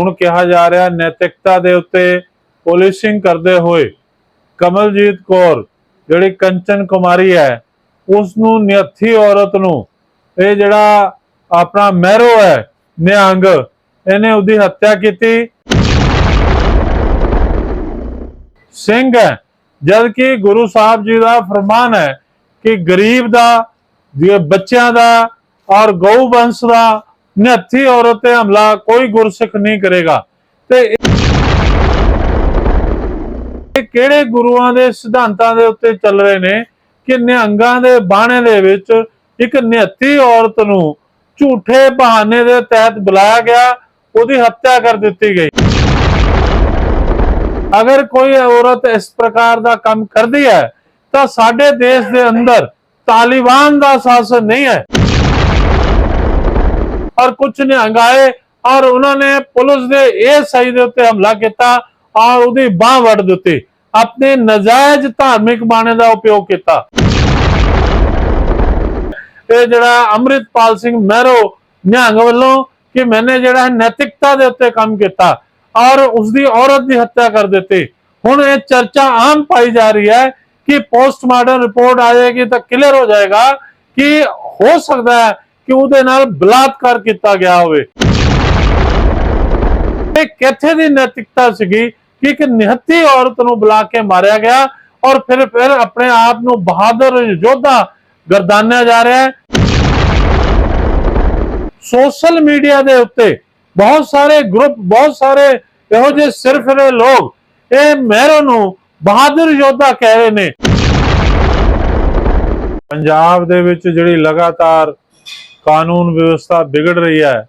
ਹੁਣ ਕਿਹਾ ਜਾ ਰਿਹਾ ਨੈਤਿਕਤਾ ਦੇ ਉੱਤੇ ਪੁਲਿਸਿੰਗ ਕਰਦੇ ਹੋਏ ਕਮਲਜੀਤ ਕੌਰ, ਜਿਹੜੀ ਕੰਚਨ ਕੁਮਾਰੀ ਹੈ ਉਸ ਨੂੰ ਨਿਹੱਥੀ ਔਰਤ ਨੂੰ, ਇਹ ਜਿਹੜਾ ਆਪਣਾ ਮਹਿਰੋ ਹੈ, ਨਿਹੰਗ, ਇਹਨੇ ਉਹਦੀ ਹੱਤਿਆ ਕੀਤੀ। ਸਿੰਘ ਹੈ ਜਦ ਕਿ ਗੁਰੂ ਸਾਹਿਬ ਜੀ ਦਾ ਫਰਮਾਨ ਹੈ ਕਿ ਗਰੀਬ ਦਾ, ਬੱਚਿਆਂ ਦਾ ਔਰ ਗਊ ਵੰਸ਼ ਦਾ ਨਿਹੱਥੀ ਔਰਤ ਤੇ ਹਮਲਾ, ਕੋਈ ਗੁਰਸਿੱਖ ਨਹੀਂ ਕਰੇਗਾ। ਤੇ ਇਹ ਕਿਹੜੇ ਗੁਰੂਆਂ ਦੇ ਸਿਧਾਂਤਾਂ ਦੇ ਉੱਤੇ ਚੱਲ ਰਹੇ ਨੇ ਕਿ ਨਿਹੰਗਾਂ ਦੇ ਬਾਣੇ ਦੇ ਵਿੱਚ ਇੱਕ ਨਿਹੱਥੀ ਔਰਤ ਨੂੰ ਝੂਠੇ ਬਹਾਨੇ ਦੇ ਤਹਿਤ ਬੁਲਾਇਆ ਗਿਆ, ਉਹਦੀ ਹੱਤਿਆ ਕਰ ਦਿੱਤੀ ਗਈ। ਅਗਰ ਕੋਈ ਔਰਤ ਇਸ ਪ੍ਰਕਾਰ ਦਾ ਕੰਮ ਕਰਦੀ ਹੈ, ਤਾਂ ਸਾਡੇ ਦੇਸ਼ ਦੇ ਅੰਦਰ ਤਾਲਿਬਾਨ ਦਾ ਸ਼ਾਸਨ ਨਹੀਂ ਹੈ। ਔਰ ਕੁਝ ਨਿਹੰਗ ਆਏ ਔਰ ਉਹਨਾਂ ਨੇ ਪੁਲਿਸ ਦੇ ਇਹ ਸਹੀ ਦੇ ਉੱਤੇ ਹਮਲਾ ਕੀਤਾ ਔਰ ਉਹਦੀ ਬਾਹ ਵੱਢ ਦਿੱਤੀ, ਆਪਣੇ ਨਜਾਇਜ਼ ਧਾਰਮਿਕ ਬਾਣੇ ਦਾ ਉਪਯੋਗ ਕੀਤਾ। ਇਹ ਜਿਹੜਾ ਅੰਮ੍ਰਿਤਪਾਲ ਸਿੰਘ ਮਹਿਰੋ ਨਿਹੰਗ ਵੱਲੋਂ ਕਿ ਮੈਨੇ ਜਿਹੜਾ ਨੈਤਿਕਤਾ ਦੇ ਉੱਤੇ ਕੰਮ ਕੀਤਾ ਔਰ ਉਸ ਦੀ ਔਰਤ ਦੀ ਹੱਤਿਆ ਕਰ ਦਿੱਤੀ। ਹੁਣ ਇਹ ਚਰਚਾ ਆਮ ਪਾਈ ਜਾ ਰਹੀ ਹੈ ਕਿ ਪੋਸਟਮਾਰਟਮ ਰਿਪੋਰਟ ਆ ਜਾਏਗੀ ਤਾਂ ਕਲੀਅਰ ਹੋ ਜਾਏਗਾ ਕਿ ਹੋ ਸਕਦਾ ਹੈ ਕਿ ਉਹਦੇ ਨਾਲ ਬਲਾਤਕਾਰ ਕੀਤਾ ਗਿਆ ਹੋਵੇ। ਇਹ ਕਿੱਥੇ ਦੀ ਨੈਤਿਕਤਾ ਸੀਗੀ? ਕਿ ਇੱਕ ਨਿਹੱਤੀ ਔਰਤ ਨੂੰ ਬੁਲਾ ਕੇ ਮਾਰਿਆ ਗਿਆ ਔਰ ਫਿਰ ਫਿਰ ਆਪਣੇ ਆਪ ਨੂੰ ਬਹਾਦਰ ਯੋਧਾ ਗਰਦਾਨਿਆ ਜਾ ਰਿਹਾ ਹੈ। ਸੋਸ਼ਲ ਮੀਡੀਆ ਦੇ ਉੱਤੇ ਬਹੁਤ ਸਾਰੇ ਗਰੁੱਪ, ਬਹੁਤ ਸਾਰੇ ਇਹੋ ਜਿਹੇ ਸਿਰਫਰੇ ਲੋਕ ਇਹ ਮਹਿਰੋ ਨੂੰ ਬਹਾਦਰ ਯੋਧਾ ਕਹਿ ਰਹੇ ਨੇ। ਪੰਜਾਬ ਦੇ ਵਿੱਚ ਜਿਹੜੀ ਲਗਾਤਾਰ ਕਾਨੂੰਨ ਵਿਵਸਥਾ ਵਿਗੜ ਰਹੀ ਹੈ।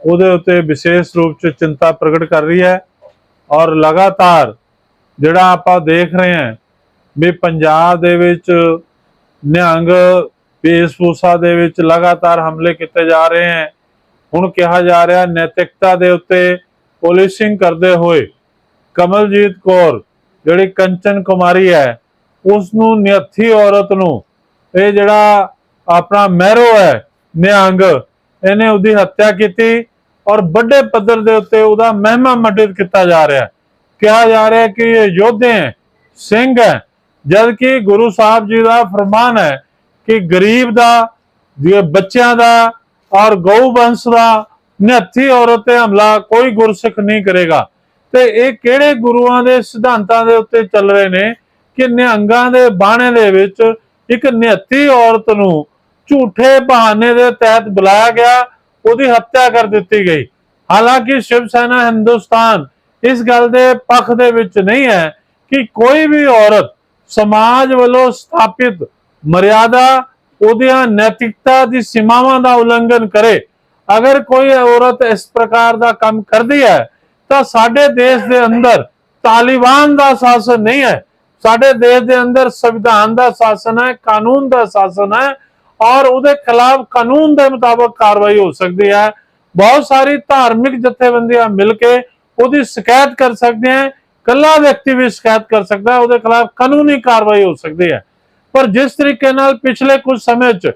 ਉਹਦੇ ਉੱਤੇ ਵਿਸ਼ੇਸ਼ ਰੂਪ 'ਚ ਚਿੰਤਾ ਪ੍ਰਗਟ ਕਰ ਰਹੀ ਹੈ ਔਰ ਲਗਾਤਾਰ ਜਿਹੜਾ ਆਪਾਂ ਦੇਖ ਰਹੇ ਹਾਂ ਵੀ ਪੰਜਾਬ ਦੇ ਵਿੱਚ ਨਿਹੰਗ ਵੇਸ਼ਭੂਸ਼ਾ ਦੇ ਵਿੱਚ ਲਗਾਤਾਰ ਹਮਲੇ ਕੀਤੇ ਜਾ ਰਹੇ ਹਨ ਹੁਣ ਕਿਹਾ ਜਾ ਰਿਹਾ ਨੈਤਿਕਤਾ ਦੇ ਉੱਤੇ ਪੁਲਿਸਿੰਗ ਕਰਦੇ ਹੋਏ ਕਮਲਜੀਤ ਕੌਰ ਜਿਹੜੀ ਕੰਚਨ ਕੁਮਾਰੀ ਹੈ ਉਸ ਨੂੰ ਨਿਹੱਥੀ ਔਰਤ ਨੂੰ ਇਹ ਜਿਹੜਾ ਆਪਣਾ ਮਹਿਰੋ ਹੈ ਨਿਹੰਗ। ਇਹਨੇ ਉਹਦੀ ਹੱਤਿਆ ਕੀਤੀ ਔਰ ਵੱਡੇ ਪੱਧਰ ਦੇ ਉੱਤੇ ਉਹਦਾ ਮਹਿਮਾ ਮੰਡਿਤ ਕੀਤਾ ਜਾ ਰਿਹਾ। ਹੈ ਕਿਹਾ ਜਾ ਰਿਹਾ ਹੈ ਕਿ ਇਹ ਯੋਧੇ ਹੈ, ਸਿੰਘ ਹੈ ਜਦ ਕਿ ਗੁਰੂ ਸਾਹਿਬ ਜੀ ਦਾ ਫਰਮਾਨ ਹੈ ਕਿ ਗਰੀਬ ਦਾ, ਜੇ ਬੱਚਿਆਂ ਦਾ ਔਰ ਗਊ ਵੰਸ਼ ਦਾ ਨਿਹੱਥੀ ਔਰਤ ਤੇ ਹਮਲਾ ਕੋਈ ਗੁਰਸਿੱਖ ਨਹੀਂ ਕਰੇਗਾ। ਤੇ ਇਹ ਕਿਹੜੇ ਗੁਰੂਆਂ ਦੇ ਸਿਧਾਂਤਾਂ ਦੇ ਉੱਤੇ ਚੱਲ ਰਹੇ ਨੇ ਕਿ ਨਿਹੰਗਾਂ ਦੇ ਬਾਣੇ ਦੇ ਵਿੱਚ ਇੱਕ ਨਿਹੱਥੀ ਔਰਤ ਨੂੰ ਝੂਠੇ ਬਹਾਨੇ ਦੇ ਤਹਿਤ ਬੁਲਾਇਆ ਗਿਆ, ਉਹਦੀ ਹੱਤਿਆ ਕਰ ਦਿੱਤੀ ਗਈ। ਹਾਲਾਂਕਿ ਸ਼ਿਵ ਸੈਨਾ ਹਿੰਦੁਸਤਾਨ ਇਸ ਗੱਲ ਦੇ ਪੱਖ ਦੇ ਵਿੱਚ ਨਹੀਂ ਹੈ ਕਿ ਕੋਈ ਵੀ ਔਰਤ ਸਮਾਜ ਵੱਲੋਂ ਸਥਾਪਿਤ ਮਰਿਆਦਾ, ਉਹਦੀਆਂ ਨੈਤਿਕਤਾ ਦੀ ਸੀਮਾਵਾਂ ਦਾ ਉਲੰਘਣ ਕਰੇ। ਅਗਰ ਕੋਈ ਔਰਤ ਇਸ ਪ੍ਰਕਾਰ ਦਾ ਕੰਮ ਕਰਦੀ ਹੈ, ਤਾਂ ਸਾਡੇ ਦੇਸ਼ ਦੇ ਅੰਦਰ ਤਾਲਿਬਾਨ ਦਾ ਸ਼ਾਸਨ ਨਹੀਂ ਹੈ। ਸਾਡੇ ਦੇਸ਼ ਦੇ ਅੰਦਰ ਸੰਵਿਧਾਨ ਦਾ ਸ਼ਾਸਨ ਹੈ, ਕਾਨੂੰਨ ਦਾ ਸ਼ਾਸਨ ਹੈ ਔਰ ਉਹਦੇ ਖਿਲਾਫ ਕਾਨੂੰਨ ਦੇ ਮੁਤਾਬਕ ਕਾਰਵਾਈ ਹੋ ਸਕਦੀ ਹੈ। ਬਹੁਤ ਸਾਰੀ ਧਾਰਮਿਕ ਜਥੇਬੰਦੀਆਂ ਮਿਲ ਕੇ ਉਹਦੀ ਸ਼ਿਕਾਇਤ ਕਰ ਸਕਦੇ ਹੈ। ਕੱਲਾ ਵਿਅਕਤੀ ਵੀ ਸ਼ਿਕਾਇਤ ਕਰ ਸਕਦਾ ਹੈ। ਉਹਦੇ ਖਿਲਾਫ ਕਾਨੂੰਨੀ ਕਾਰਵਾਈ ਹੋ ਸਕਦੀ ਹੈ। ਪਰ ਜਿਸ ਤਰੀਕੇ ਨਾਲ ਪਿਛਲੇ ਕੁਝ ਸਮੇਂ 'ਚ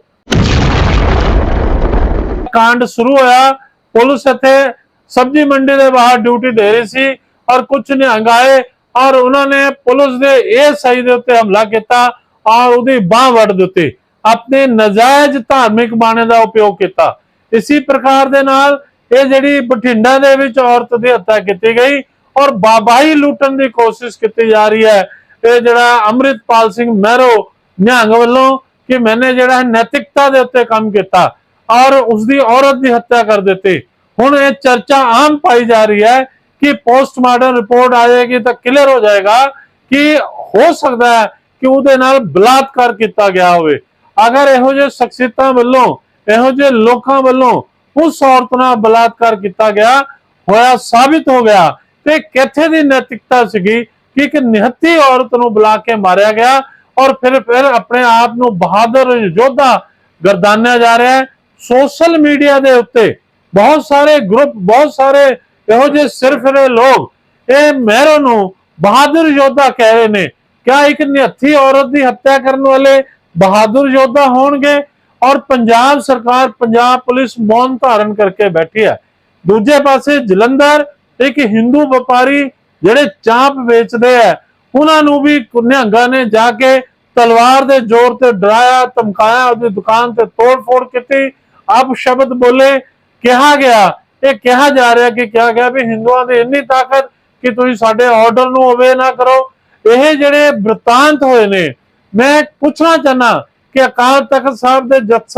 ਕਾਂਡ ਸ਼ੁਰੂ ਹੋਇਆ, ਪੁਲਿਸ ਇੱਥੇ ਸਬਜ਼ੀ ਮੰਡੀ ਦੇ ਬਾਹਰ ਡਿਊਟੀ ਦੇ ਰਹੀ ਸੀ ਔਰ ਕੁਝ ਨਿਹੰਗ ਆਏ ਔਰ ਉਹਨਾਂ ਨੇ ਪੁਲਿਸ ਦੇ ਇਹ ਸਹੀ ਦੇ ਉੱਤੇ ਹਮਲਾ ਕੀਤਾ ਔਰ ਉਹਦੀ ਬਾਹ ਵੱਢ ਦਿੱਤੀ। ਆਪਣੇ ਨਜਾਇਜ਼ ਧਾਰਮਿਕ ਬਾਣੇ ਦਾ ਉਪਯੋਗ ਕੀਤਾ। ਇਸੇ ਪ੍ਰਕਾਰ ਦੇ ਨਾਲ ਇਹ ਜਿਹੜੀ ਬਠਿੰਡਾ ਦੇ ਵਿੱਚ ਔਰਤ ਦੀ ਹੱਤਿਆ ਕੀਤੀ ਗਈ ਔਰ ਬਾਬਾਈ ਲੁੱਟਣ ਦੀ ਕੋਸ਼ਿਸ਼ ਕੀਤੀ ਜਾ ਰਹੀ ਹੈ, ਇਹ ਜਿਹੜਾ ਅੰਮ੍ਰਿਤਪਾਲ ਸਿੰਘ ਮਹਿਰੋ ਨਿਹੰਗ ਵੱਲੋਂ ਕਿ ਮੈਨੇ ਜਿਹੜਾ ਨੈਤਿਕਤਾ ਦੇ ਉੱਤੇ ਕੰਮ ਕੀਤਾ ਔਰ ਉਸ ਦੀ ਔਰਤ ਦੀ ਹੱਤਿਆ ਕਰ ਦਿੱਤੀ। ਹੁਣ ਇਹ ਚਰਚਾ ਆਮ ਪਾਈ ਜਾ ਰਹੀ ਹੈ ਕਿ ਪੋਸਟਮਾਰਟਮ ਰਿਪੋਰਟ ਆ ਜਾਏਗੀ ਤਾਂ ਕਲੀਅਰ ਹੋ ਜਾਏਗਾ ਕਿ ਹੋ ਸਕਦਾ ਹੈ ਕਿ ਉਹਦੇ ਨਾਲ ਬਲਾਤਕਾਰ ਕੀਤਾ ਗਿਆ ਹੋਵੇ। ਅਗਰ ਇਹੋ ਜਿਹੇ ਸ਼ਖਸੀਅਤਾਂ ਵੱਲੋਂ, ਇਹੋ ਜਿਹੇ ਲੋਕਾਂ ਵੱਲੋਂ ਉਸ ਔਰਤ ਨਾਲ ਬਲਾਤਕਾਰ ਕੀਤਾ ਗਿਆ, ਹੋਇਆ ਸਾਬਿਤ ਹੋ ਗਿਆ ਤੇ ਕਿੱਥੇ ਦੀ ਨੈਤਿਕਤਾ ਸੀਗੀ ਕਿ ਇੱਕ ਨਿਹੱਤੀ ਔਰਤ ਨੂੰ ਬੁਲਾ ਕੇ ਮਾਰਿਆ ਗਿਆ ਔਰ ਫਿਰ ਫਿਰ ਆਪਣੇ ਆਪ ਨੂੰ ਬਹਾਦਰ ਯੋਧਾ ਗਰਦਾਨਿਆ ਜਾ ਰਿਹਾ ਹੈ। ਸੋਸ਼ਲ ਮੀਡੀਆ ਦੇ ਉੱਤੇ ਬਹੁਤ ਸਾਰੇ ਗਰੁੱਪ, ਬਹੁਤ ਸਾਰੇ ਇਹੋ ਜਿਹੇ ਸਿਰਫਰੇ ਲੋਕ, ਇਹ ਮਹਿਰੋ ਨੂੰ ਬਹਾਦਰ ਯੋਧਾ ਕਹਿ ਰਹੇ ਨੇ, ਕਿਆ ਇੱਕ ਨਿਹੱਥੀ ਔਰਤ ਦੀ ਹੱਤਿਆ ਕਰਨ ਵਾਲੇ ਬਹਾਦਰ ਯੋਧਾ ਹੋਣਗੇ ਔਰ ਪੰਜਾਬ ਸਰਕਾਰ ਪੰਜਾਬ ਪੁਲਿਸ ਮੌਨ ਧਾਰਨ ਕਰਕੇ ਬੈਠੀ ਹੈ। ਦੂਜੇ ਪਾਸੇ ਜਲੰਧਰ, ਇੱਕ ਹਿੰਦੂ ਵਪਾਰੀ ਜਿਹੜੇ ਚਾਂਪ ਵੇਚਦੇ ਆ ਉਹਨਾਂ ਨੂੰ ਵੀ ਨਿਹੰਗਾਂ ਨੇ ਜਾ ਕੇ ਤਲਵਾਰ ਦੇ ਜ਼ੋਰ ਤੇ ਡਰਾਇਆ, ਧਮਕਾਇਆ, ਉਹਦੀ ਦੁਕਾਨ ਤੇ ਤੋੜ-ਫੋੜ ਕੀਤੀ। ਆਪ ਸ਼ਬਦ ਬੋਲੇ, ਕਿਹਾ ਗਿਆ, ਇਹ ਕਿਹਾ ਜਾ ਰਿਹਾ ਕਿ ਕਿਹਾ ਗਿਆ ਵੀ ਹਿੰਦੂਆਂ ਦੀ ਇੰਨੀ ਤਾਕਤ ਕਿ ਤੁਸੀਂ ਸਾਡੇ ਆਰਡਰ ਨੂੰ ਓਬੇ ਨਾ ਕਰੋ। ਇਹ ਜਿਹੜੇ ਬ੍ਰਿਤਾਂਤ ਹੋਏ ਨੇ ਮੈਂ ਪੁੱਛਣਾ ਚਾਹਨਾ ਕਿ ਅਕਾਲ ਤਖਤ ਸਾਹਿਬ ਦੇ ਜਥ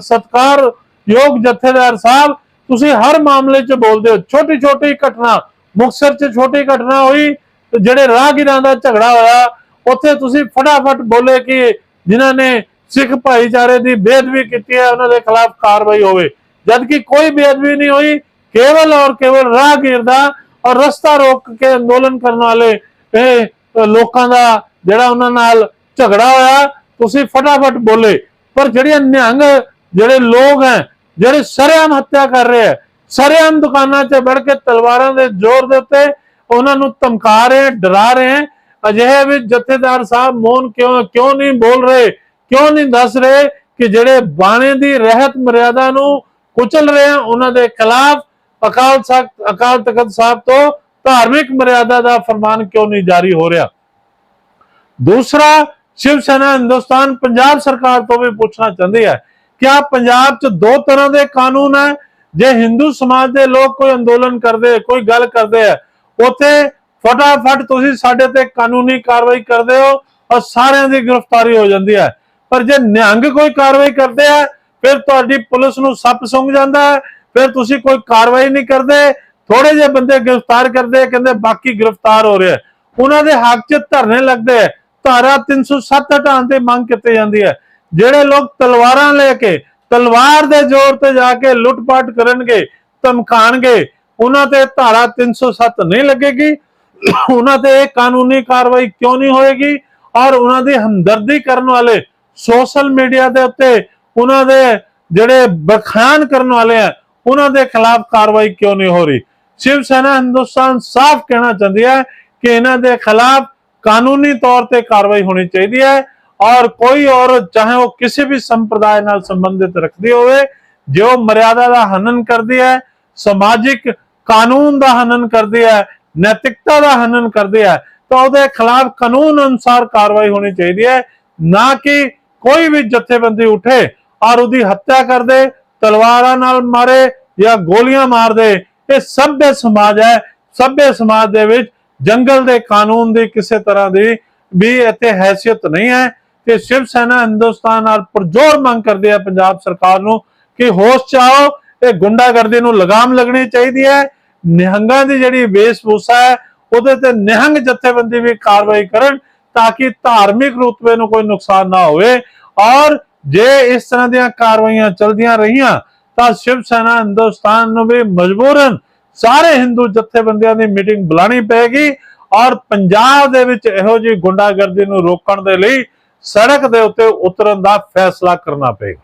ਸਤਕਾਰ ਯੋਗ ਜਥੇਦਾਰ ਸਾਹਿਬ, ਤੁਸੀਂ ਹਰ ਮਾਮਲੇ 'ਚ ਬੋਲਦੇ ਹੋ। ਛੋਟੀ ਛੋਟੀ ਘਟਨਾ, ਮੁਕਤਸਰ 'ਚ ਛੋਟੀ ਘਟਨਾ ਹੋਈ, ਜਿਹੜੇ ਰਾਹਗੀਰਾਂ ਦਾ ਝਗੜਾ ਹੋਇਆ, ਉੱਥੇ ਤੁਸੀਂ ਫਟਾਫਟ ਬੋਲੇ ਕਿ ਜਿਨ੍ਹਾਂ ਨੇ ਸਿੱਖ ਭਾਈਚਾਰੇ ਦੀ ਬੇਅਦਬੀ ਕੀਤੀ ਹੈ, ਉਹਨਾਂ ਦੇ ਖਿਲਾਫ ਕਾਰਵਾਈ ਹੋਵੇ। ਜਦਕਿ ਕੋਈ ਬੇਅਦਬੀ ਨਹੀਂ ਹੋਈ, ਕੇਵਲ ਔਰ ਕੇਵਲ ਰਾਹਗੀਰ ਦਾ ਔਰ ਰਸਤਾ ਰੋਕ ਕੇ ਅੰਦੋਲਨ ਕਰਨ ਵਾਲੇ ਇਹ ਲੋਕਾਂ ਦਾ, ਜਿਹੜਾ ਉਹਨਾਂ ਨਾਲ ਝਗੜਾ ਹੋਇਆ, ਤੁਸੀਂ ਫਟਾਫਟ ਬੋਲੇ। ਪਰ ਜਿਹੜੇ ਨਿਹੰਗ, ਜਿਹੜੇ ਲੋਕ ਹੈ, ਜਿਹੜੇ ਸਰੇਆਮ ਹੱਤਿਆ ਕਰ ਰਹੇ ਹੈ, ਸਰੇਆਮ ਦੁਕਾਨਾਂ 'ਚ ਵੜ ਕੇ ਤਲਵਾਰਾਂ ਦੇ ਜ਼ੋਰ ਦੇ ਉੱਤੇ ਉਹਨਾਂ ਨੂੰ ਧਮਕਾ ਰਹੇ ਡਰਾ ਰਹੇ ਅਜਿਹੇ ਵਿੱਚ ਜਥੇਦਾਰ ਸਾਹਿਬ ਮੌਨ ਕਿਉਂ ਕਿਉਂ ਨਹੀਂ ਬੋਲ ਰਹੇ? ਕਿਉਂ ਨਹੀਂ ਦੱਸ ਰਹੇ ਕਿ ਜਿਹੜੇ ਬਾਣੇ ਦੀ ਰਹਿਤ ਮਰਿਆਦਾ ਨੂੰ ਕੁਚਲ ਰਹੇ ਆ ਉਹਨਾਂ ਦੇ ਖਿਲਾਫ ਅਕਾਲ ਤਖਤ ਅਕਾਲ ਤਖਤ ਸਾਹਿਬ ਤੋਂ ਧਾਰਮਿਕ ਮਰਿਆਦਾ ਦਾ ਫਰਮਾਨ ਕਿਉਂ ਨਹੀਂ ਜਾਰੀ ਹੋ ਰਿਹਾ? ਦੂਸਰਾ ਸ਼ਿਵ ਸੈਨਾ ਹਿੰਦੁਸਤਾਨ ਪੰਜਾਬ ਸਰਕਾਰ ਤੋਂ ਵੀ ਪੁੱਛਣਾ ਚਾਹੁੰਦੀ ਹੈ, ਕਿ ਪੰਜਾਬ 'ਚ ਦੋ ਤਰ੍ਹਾਂ ਦੇ ਕਾਨੂੰਨ ਹੈ? ਜੇ ਹਿੰਦੂ ਸਮਾਜ ਦੇ ਲੋਕ ਕੋਈ ਅੰਦੋਲਨ ਕਰਦੇ, ਕੋਈ ਗੱਲ ਕਰਦੇ ਆ, ਉਥੇ ਫਟਾਫਟ ਤੁਸੀਂ ਸਾਡੇ ਤੇ ਕਾਨੂੰਨੀ ਕਾਰਵਾਈ ਕਰਦੇ ਹੋ ਔਰ ਸਾਰਿਆਂ ਦੀ ਗ੍ਰਿਫਤਾਰੀ ਹੋ ਜਾਂਦੀ ਹੈ। ਪਰ ਜੇ ਨਿਹੰਗ ਕੋਈ ਕਾਰਵਾਈ ਕਰਦੇ ਆ, ਫਿਰ ਤੁਹਾਡੀ ਪੁਲਿਸ ਨੂੰ ਸੱਪ ਸੁੰਘ ਜਾਂਦਾ ਹੈ, ਫਿਰ ਤੁਸੀਂ ਕੋਈ ਕਾਰਵਾਈ ਨਹੀਂ ਕਰਦੇ ਥੋੜੇ ਜਿਹੇ ਬੰਦੇ ਗ੍ਰਿਫਤਾਰ ਕਰਦੇ ਕਹਿੰਦੇ ਬਾਕੀ ਗ੍ਰਿਫਤਾਰ ਹੋ ਰਿਹਾ ਉਹਨਾਂ ਦੇ ਹੱਕ 'ਚ ਧਰਨੇ ਲੱਗਦੇ ਆ। ਧਾਰਾ 307 ਹਟਾਉਣ ਦੀ ਮੰਗ ਕੀਤੀ ਜਾਂਦੀ ਹੈ। ਜਿਹੜੇ ਲੋਕ ਤਲਵਾਰਾਂ ਲੈ ਕੇ, ਤਲਵਾਰ ਦੇ ਜ਼ੋਰ ਤੇ ਜਾ ਕੇ ਲੁੱਟਪਾਟ ਕਰਨਗੇ ਧਮਕਾਣਗੇ ਉਹਨਾਂ ਤੇ ਧਾਰਾ 307 ਨਹੀਂ ਲੱਗੇਗੀ। ਉਹਨਾਂ ਤੇ ਇਹ ਕਾਨੂੰਨੀ ਕਾਰਵਾਈ ਕਿਉਂ ਨਹੀਂ ਹੋਏਗੀ? ਔਰ ਉਹਨਾਂ ਦੀ ਹਮਦਰਦੀ ਕਰਨ ਵਾਲੇ ਸੋਸ਼ਲ ਮੀਡੀਆ ਦੇ ਉੱਤੇ ਉਹਨਾਂ ਦੇ ਜਿਹੜੇ ਬਖਾਨ ਕਰਨ ਵਾਲੇ ਆ, ਉਹਨਾਂ ਦੇ ਖਿਲਾਫ ਕਾਰਵਾਈ ਕਿਉਂ ਨਹੀਂ ਹੋ ਰਹੀ? ਸ਼ਿਵ ਸੈਨਾ ਹਿੰਦੁਸਤਾਨ ਸਾਫ਼ ਕਹਿਣਾ ਚਾਹੁੰਦੀ ਹੈ ਕਿ ਇਹਨਾਂ ਦੇ ਖਿਲਾਫ ਕਾਨੂੰਨੀ ਤੌਰ ਤੇ ਕਾਰਵਾਈ ਹੋਣੀ ਚਾਹੀਦੀ ਹੈ ਔਰ ਕੋਈ ਔਰਤ ਚਾਹੇ ਉਹ ਕਿਸੇ ਵੀ ਸੰਪਰਦਾਇ ਨਾਲ ਸੰਬੰਧਿਤ ਰੱਖਦੀ ਹੋਵੇ, ਜੋ ਮਰਿਆਦਾ ਦਾ ਹਨਨ ਕਰਦੀ ਹੈ, ਸਮਾਜਿਕ ਕਾਨੂੰਨ ਦਾ ਹਨਨ ਕਰਦੀ ਹੈ, ਨੈਤਿਕਤਾ ਦਾ ਹਨਨ ਕਰਦੀ ਹੈ, ਤਾਂ ਉਹਦੇ ਖਿਲਾਫ ਕਾਨੂੰਨ ਅਨੁਸਾਰ ਕਾਰਵਾਈ ਹੋਣੀ ਚਾਹੀਦੀ ਹੈ, ਨਾ ਕਿ ਕੋਈ ਵੀ ਜਥੇਬੰਦੀ ਉਠੇ ਔਰ ਉਹਦੀ ਹੱਤਿਆ ਕਰ ਦੇ, ਤਲਵਾਰਾਂ ਨਾਲ ਮਾਰੇ ਜਾਂ ਗੋਲੀਆਂ ਮਾਰ ਦੇ। ਇਹ ਸਭ्य ਸਮਾਜ ਹੈ ਸਭ्य ਸਮਾਜ ਦੇ ਵਿੱਚ ਜੰਗਲ ਦੇ ਕਾਨੂੰਨ ਦੀ ਕਿਸੇ ਤਰ੍ਹਾਂ ਦੀ ਵੀ ਇੱਥੇ ਹੈਸੀਅਤ ਨਹੀਂ ਹੈ ਕਿ ਸ਼ਿਵ ਸੈਨਾ ਹਿੰਦੁਸਤਾਨ ਨਾਲ ਪੁਰਜ਼ੋਰ ਮੰਗ ਕਰਦੀ ਹੈ ਪੰਜਾਬ ਸਰਕਾਰ ਨੂੰ ਕਿ ਹੋਸ਼ ਚਾਓ ਇਹ ਗੁੰਡਾਗਰਦੀ ਨੂੰ ਲਗਾਮ ਲੱਗਣੀ ਚਾਹੀਦੀ ਹੈ। ਨਿਹੰਗਾਂ ਦੀ ਜਿਹੜੀ ਵੇਸ਼ਭੂਸ਼ਾ ਹੈ, ਉਹਦੇ ਤੇ ਨਿਹੰਗ ਜਥੇਬੰਦੀ ਵੀ ਕਾਰਵਾਈ ਕਰਨ ਤਾਂ ਕਿ ਧਾਰਮਿਕ ਰੁਤਬੇ ਨੂੰ ਕੋਈ ਨੁਕਸਾਨ ਨਾ ਹੋਵੇ। ਔਰ ਜੇ ਇਸ ਤਰ੍ਹਾਂ ਦੀਆਂ ਕਾਰਵਾਈਆਂ ਚਲਦੀਆਂ ਰਹੀਆਂ, ਤਾਂ ਸ਼ਿਵ ਸੈਨਾ ਹਿੰਦੁਸਤਾਨ ਨੂੰ ਵੀ ਮਜਬੂਰਨ ਸਾਰੇ ਹਿੰਦੂ ਜਥੇਬੰਦੀਆਂ ਦੀ ਮੀਟਿੰਗ ਬੁਲਾਣੀ ਪਏਗੀ ਔਰ ਪੰਜਾਬ ਦੇ ਵਿੱਚ ਇਹੋ ਜਿਹੀ ਗੁੰਡਾਗਰਦੀ ਨੂੰ ਰੋਕਣ ਦੇ ਲਈ ਸੜਕ ਦੇ ਉੱਤੇ ਉਤਰਨ ਦਾ ਫੈਸਲਾ ਕਰਨਾ ਪਏਗਾ।